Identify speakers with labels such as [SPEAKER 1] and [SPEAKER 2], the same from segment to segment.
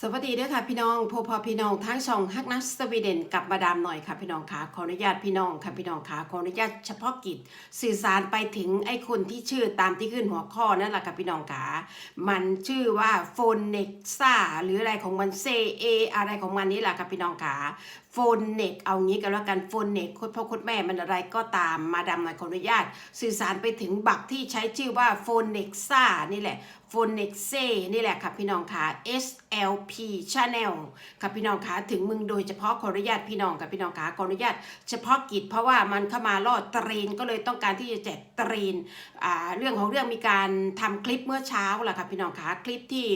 [SPEAKER 1] สวัสดีด้วยค่ะพี่น้องพอพอพี่น้องทั้งช่องฮักนัสสวีเดนกับมาดามหน่อยค่ะพี่น้องค่ะขออนุญาตพี่น้องค่ะพี่น้องค่ะขออนุญาตเฉพาะกิจ สื่อสารไปถึงไอ้คนที่ชื่อตามที่ขึ้นหัวข้อนั่นแหละค่ะพี่น้องค่ะมันชื่อว่าโฟนเน็กซ่าหรืออะไรของมันเซเออะไรของมันนี่แหละค่ะพี่น้องค่ะโฟนเน็กเอางี้กันแล้วกันโฟนเน็กโคตรพ่อโคตรแม่มันอะไรก็ตามมาดามหน่อยขออนุญาต สื่อสารไปถึงบักที่ใช้ชื่อว่าโฟนเน็กซ่านี่แหละ โฟนเน็กเซนี่แหละค่ะพี่น้องค่ะ SLP Channel ค่ะพี่น้องค่ะถึงมึงโดยเฉพาะขออนุญาตพี่น้องค่ะพี่น้องค่ะขออนุญาต เฉพาะกิจเพราะว่ามันเข้ามาล่อตรีนก็เลยต้องการที่จะแจกตรีนเรื่องของเรื่องมีการทำคลิปเมื่อเช้าแหละค่ะพี่น้องค่ะคลิปที่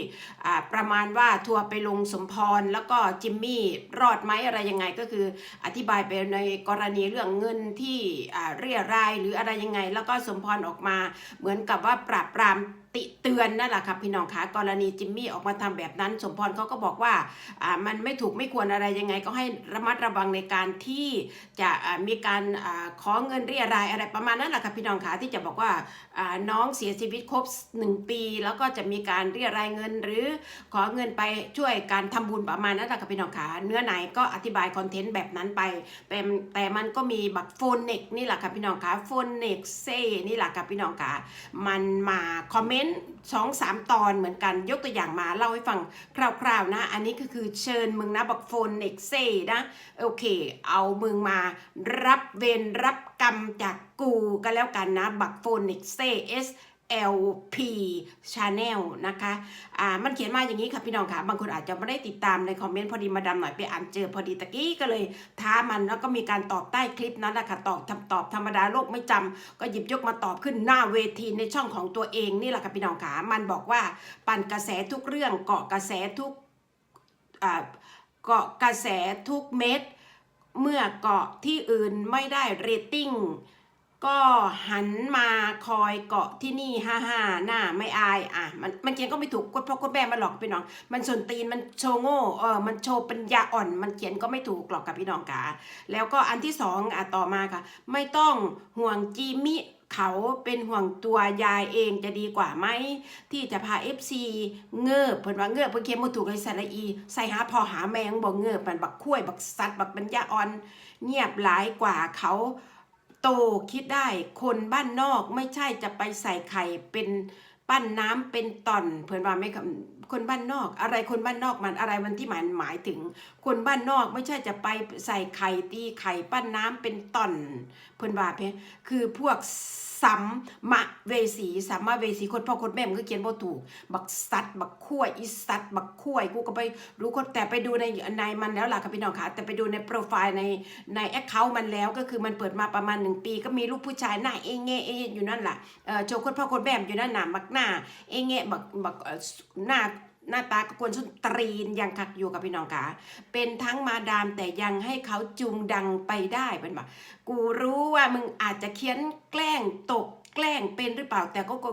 [SPEAKER 1] ประมาณว่าทัวร์ไปลงสมพรแล้วก็จิมมี่รอดไหมอะไรยังไงก็คืออธิบายไปในกรณีเรื่องเงินที่เรียรายหรืออะไรยังไง แล้วก็สมพรออกมาเหมือนกับว่าปราบปราม ติเตือนนั่นแหละครับพี่น้องคะกรณีจิมมี่ออกมาทำแบบนั้น สมพรเขาก็บอกว่าอ่ามันไม่ถูกไม่ควรอะไรยังไง ก็ให้ระมัดระวังในการที่จะมีการขอเงินเรียรายอะไรประมาณนั้นแหละครับพี่น้องคะที่จะบอกว่าน้องเสียชีวิตครบหนึ่งปี แล้วก็จะมีการเรียรายเงิน หรือขอเงินไปช่วยการทำบุญประมาณนั้นแหละครับพี่น้องคะเนื้อไหนก็อธิบายคอนเทนต์แบบนั้นไปแต่แต่มันก็มีบักโฟนเน็กนี่แหละค่ะพี่น้องคะโฟนเน็กเซ่นี่แหละค่ะพี่น้องคะมันมาคอมเมนต์สองสามตอนเหมือนกันยกตัวอย่างมาเล่าให้ฟังคร่าวๆนะ อันนี้ก็คือเชิญมึงนะบักโฟนเน็กเซ่นะโอเค เอามึงมารับเวรรับกรรมจากกูก็แล้วกันนะ บักโฟนเน็กเซ S LP Channel นะคะอ่ามันเขียนมาอย่างนี้ค่ะพี่น้องค่ะ บางคนอาจจะไม่ได้ติดตามในคอมเมนต์พอดีมาดามหน่อยไปอ่านเจอพอดีตะกี้ก็เลยท้ามันแล้วก็มีการตอบใต้คลิปนั้นแหละค่ะตอบทำตอบธรรมดาโลกไม่จำก็หยิบยกมาตอบขึ้นหน้าเวทีในช่องของตัวเองนี่แหละค่ะพี่น้องค่ะ มันบอกว่าปั่นกระแสทุกเรื่องเกาะกระแสทุกอ่าเกาะกระแสทุกเม็ดเมื่อเกาะที่อื่นไม่ได้เรตติ้ง ก็หันมาคอยเกาะที่นี่ฮ่าฮ่าหน้าไม่อายอะมันมันเขียนก็ไม่ถูกก็เพราะก็แม่มาหลอกพี่น้อง มันส่วนตีนมันโชว์โง่เออมันโชว์ปัญญาอ่อน มันเขียนก็ไม่ถูกหรอกกับพี่น้องกาแล้วก็อันที่สองอะต่อมาค่ะ ไม่ต้องห่วงจีมิเขาเป็นห่วงตัวยายเองจะดีกว่าไหม ที่จะพา FC เงือบเพิ่นว่าเงือบเพิ่นเขียนบ่ถูกเลยสระอี ใส่หาพอหาแมงบ่เงือบมันบักคุ้ยบักสัตว์บักปัญญาอ่อน เงียบหลายกว่าเขา โตคิดได้คนบ้านนอกไม่ใช่จะไปใส่ไข่เป็นปั้นน้ำเป็นต่อนเพื่อนว่าไม่ คนบ้านนอก อะไรคนบ้านนอกมันอะไรมันที่หมายหมายถึง คนบ้านนอกไม่ใช่จะไปใส่ไข่ตีไข่ปั้นน้ำเป็นต่อนเพื่อนว่าเพคือพวกสัมมาเวสีสัมมาเวสีคนพ่อคนแม่มันก็เขียนบ่ถูก บักสัตบักขั้วอีสัตบักขั้วกูก็ไปรู้คนแต่ไปดูในในมันแล้วล่ะค่ะพี่น้องค่ะ แต่ไปดูในโปรไฟล์ในในแอคเคาท์มันแล้วก็คือมันเปิดมาประมาณหนึ่งปี ก็มีรูปผู้ชายหน้าเอเงเออยู่นั่นแหละเออโชว์คนพ่อคนแม่อยู่นั่นหน่ะบักหน้าเอเงบักบักหน้า หน้าตากกวนสุนตรีนยังคักอยู่กับพี่น้องค่ะเป็นทั้งมาดามแต่ยังให้เขาจูงดังไปได้เป็นแบบกูรู้ว่ามึงอาจจะเขียนแกล้งตกแกล้งเป็นหรือเปล่า แต่ก็ก็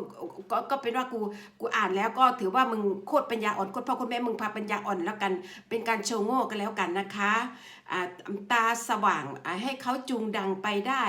[SPEAKER 1] ก็ก็เป็นว่ากูกูอ่านแล้วก็ถือว่ามึงโคตรปัญญาอ่อนโคตรพ่อโคตรแม่มึงพาปัญญาอ่อนแล้วกัน เป็นการโชว์โง่กันแล้วกันนะคะอ่าตาสว่างให้เขาจูงดังไปได้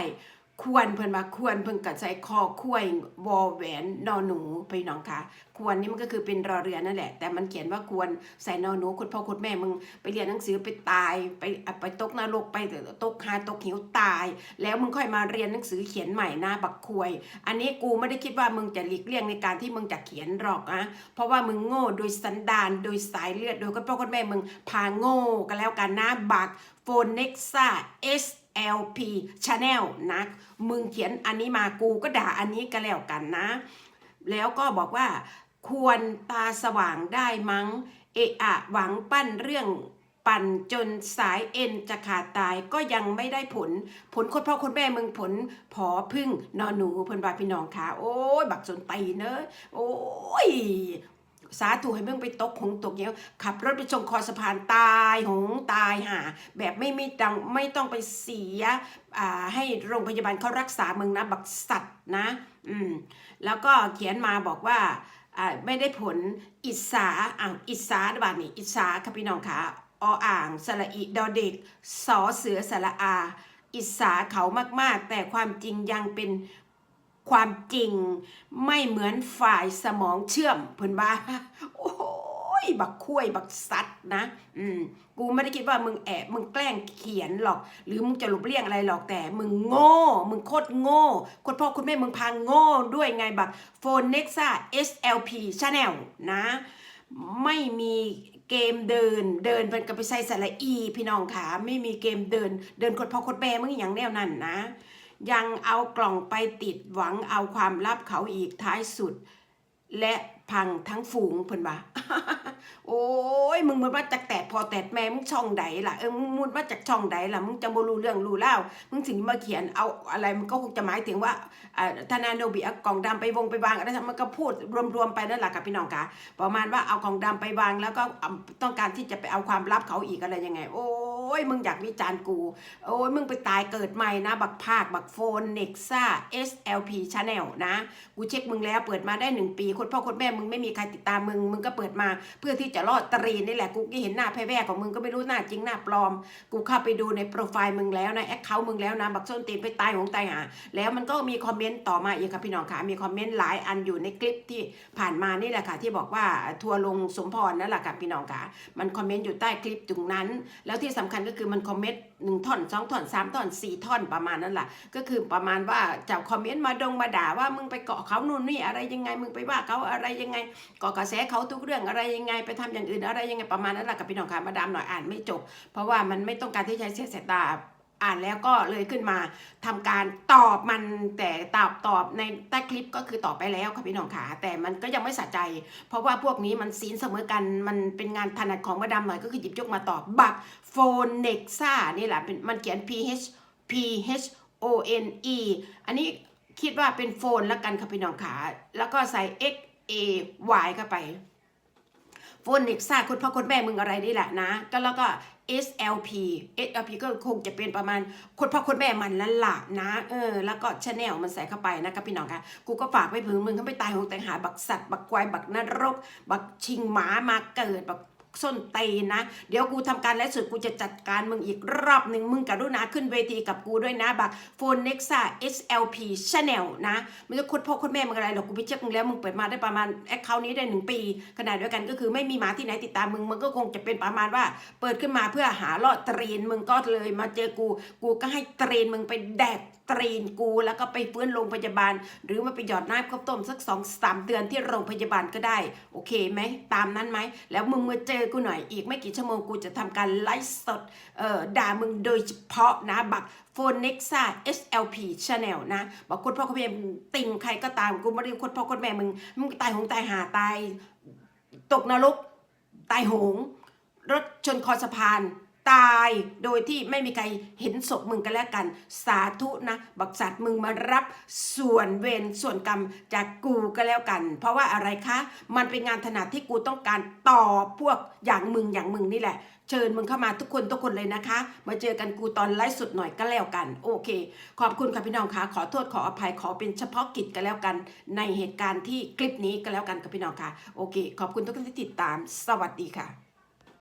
[SPEAKER 1] ควรเพิ่นมาควรเพิ่นกัดใส่คอควยวอแหวนนอหนูไปน้องคะควรนี่มันก็คือเป็นรอเรือนั่นแหละ แต่มันเขียนว่าควรใส่นอหนูคุณพ่อคุณแม่มึงไปเรียนหนังสือไปตาย ไปไปตกนรกไปตกหาตกหิวตาย แล้วมึงค่อยมาเรียนหนังสือเขียนใหม่นะบักควย อันนี้กูไม่ได้คิดว่ามึงจะหลีกเลี่ยงในการที่มึงจะเขียนหรอกนะเพราะว่ามึงโง่โดยสันดานโดยสายเลือดโดยคุณพ่อคุณแม่มึงพาโง่กันแล้วกันนะบักโฟนเน็กซ่า S LP Channel นะ มึงเขียนอันนี้มากูก็ด่าอันนี้ก็แล้วกันนะ แล้วก็บอกว่าควรตาสว่างได้มั้ง เอะอะหวังปั้นเรื่องปั่นจนสายเอ็นจะขาดตายก็ยังไม่ได้ผล ผลคนพ่อคนแม่มึงผลผอพึ่งนอนหนูเพิ่นว่าพี่น้องค่ะ โอ้ย บักสนตีเนอะโอ้ย สาธุให้มึงไปตกหงตกเงี้ยวขับรถไปชงคอสะพานตายหงตายหาแบบไม่ไม่ต้องไม่ต้องไปเสียให้โรงพยาบาลเขารักษามึงนะบักสัตว์นะ อืมแล้วก็เขียนมาบอกว่าไม่ได้ผลอิสาอ่างอิสาบาดนี่อิสาค่ะพี่น้องค่ะออ่างสระอิดอเด็กสอเสือสระอา อิสาเขามากๆ แต่ความจริงยังเป็น ความจริงไม่เหมือนฝ่ายสมองเชื่อมเพิ่นว่า โอ้ยบักคุ้ยบักสัตว์นะ อืมกูไม่ได้คิดว่ามึงแอบมึงแกล้งเขียนหรอก หรือมึงจะหลบเลี่ยงอะไรหรอกแต่ มึงโง่ มึงโคตรโง่โคนพ่อคุณแม่มึงพางโง่ด้วยไงบักโฟนเน็กซ่า SLP Channel นะ ไม่มีเกมเดินเดินเป็นกับไปใส่สระอี พี่น้องขาไม่มีเกมเดิน เดินคนพ่อคนแม่มึงอย่างแนวนั้นนะ ยังเอากล่องไปติดหวังเอาความลับเขาอีกท้ายสุด และพังทั้งฝูงเพิ่นว่าโอ้ยมึงมันมาจากแตดพอแตดแม่มึงช่องใดล่ะเออมึงมุดมาจากช่องใดล่ะมึงจะบ่รู้เรื่องรู้เล่ามึงถึงมาเขียนเอาอะไรมันก็คงจะหมายถึงว่าอ่าธนาโนบิเอากล่องดำไปวงไปวางอะไรมันก็พูดรวมๆไปนั่นแหละกับพี่น้องคะประมาณว่าเอากล่องดำไปวางแล้วก็ต้องการที่จะไปเอาความลับเขาอีกอะไรยังไง โอ้ ยมึงอยากวิจารณ์กู โอ้ยมึงไปตายเกิดใหม่นะ บักภาค บักโฟนเน็กซ่า SLP Channel นะ กูเช็คมึงแล้วเปิดมาได้หนึ่งปีคนพ่อคนแม่มึงไม่มีใครติดตามมึง มึงก็เปิดมาเพื่อที่จะรอดตรีนี่แหละกูก็เห็นหน้าแพ้แว่ของมึงก็ไม่รู้หน้าจริงหน้าปลอม กูเข้าไปดูในโปรไฟล์มึงแล้วนะแอคเคาท์มึงแล้วนะบักส้นตีนไปตายของตายหาแล้วมันก็มีคอมเมนต์ต่อมาอีกค่ะพี่น้องค่ะมีคอมเมนต์หลายอันอยู่ในคลิปที่ผ่านมานี่แหละค่ะที่บอกว่าทัวร์ลงสมพรนั่นแหละค่ะพี่น้องค่ะมันคอมเมนต์อยู่ใต้คลิปตรงนั้น แล้วที่สำคัญก็คือมันคอมเมนต์หนึ่งท่อนสองท่อนสามท่อนสี่ท่อนประมาณนั้นแหละก็คือประมาณว่าจะคอมเมนต์มาดงมาด่าว่ามึงไปเกาะเขานู่นนี่อะไรยังไงมึงไปว่าเขาอะไรยังไงเกาะกระแสเขาทุกเรื่องอะไรยังไง ไปทำอย่างอื่นอะไรยังไงประมาณนั้นแหละกับพี่น้องค่ะมาดามหน่อยอ่านไม่จบ เพราะว่ามันไม่ต้องการที่ใช้เสียสายตา อ่านแล้วก็เลยขึ้นมาทำการตอบมันแต่ตอบตอบในใต้คลิปก็คือตอบไปแล้วค่ะพี่น้องขาแต่มันก็ยังไม่สะใจ เพราะว่าพวกนี้มันซีนเสมอกันมันเป็นงานถนัดของมาดามหน่อยก็คือหยิบยกมาตอบบักโฟนเน็กซ่านี่แหละเป็นมันเขียน P H P H O N E อันนี้คิดว่าเป็นโฟนแล้วกันค่ะพี่น้องขาแล้วก็ใส่ X A Y เข้าไปโฟนเน็กซ่าคุณพ่อคุณแม่มึงอะไรนี่แหละนะก็แล้วก็ SLP SLP ก็คงจะเป็นประมาณคุณพ่อคุณแม่มันนั่นแหละนะเออแล้วก็ชาแนลมันใส่เข้าไปนะครับพี่น้องคะกูก็ฝากไปพึงมึงเขาไปตายหงแต่งหาบักสัตว์ บักควายบักนรก บักชิงหมามาเกิดบัก ส้นตีนนะ เดี๋ยวกูทำการไลฟ์สดกูจะจัดการมึงอีกรอบหนึ่งมึงกรุณาขึ้นเวทีกับกูด้วยนะบักโฟนเน็กซ่า SLP Channel นะไม่ใช่คนพ่อคนแม่มึงอะไรหรอกกูไปเช็คมึงแล้วมึงเปิดมาได้ประมาณแอคเคาท์นี้ได้หนึ่งปีขนาดเดียวกันก็คือไม่มีหมาที่ไหนติดตามมึงมึงก็คงจะเป็นประมาณว่า เปิดขึ้นมาเพื่อหาลอดตรีนมึงก็เลยมาเจอกู กูก็ให้ตรีนมึงไปแดก ตรีนกู แล้วก็ไปฟื้นโรงพยาบาล หรือมาไปหยอดน้ำข้าวต้มสักสองสามเดือนที่โรงพยาบาลก็ได้ โอเคไหมตามนั้นไหม แล้วมึงมาเจอกูหน่อยอีกไม่กี่ชั่วโมงกูจะทำการไลฟ์สดเอ่อด่ามึงโดยเฉพาะนะบักโฟนเน็กซ่า SLP Channel นะบอกคนพ่อคนแม่ติ่งใครก็ตามกูไม่ได้คนพ่อคนแม่มึงมึงตายหงตายหาตาย ตกนรกตายหงรถชนคอสะพาน ตายโดยที่ไม่มีใครเห็นศพมึงกันแล้วกัน สาธุนะ บักสัตว์มึงมารับส่วนเวรส่วนกรรมจากกูก็แล้วกัน เพราะว่าอะไรคะ มันเป็นงานถนัดที่กูต้องการต่อพวกอย่างมึงอย่างมึงนี่แหละ เชิญมึงเข้ามาทุกคนทุกคนเลยนะคะ มาเจอกันกูตอนไลฟ์สดหน่อยก็แล้วกัน โอเค ขอบคุณค่ะพี่น้องคะขอโทษขออภัยขอเป็นเฉพาะกิจก็แล้วกัน ในเหตุการณ์ที่คลิปนี้ก็แล้วกันค่ะพี่น้องค่ะโอเค ขอบคุณทุกท่านที่ติดตาม สวัสดีค่ะ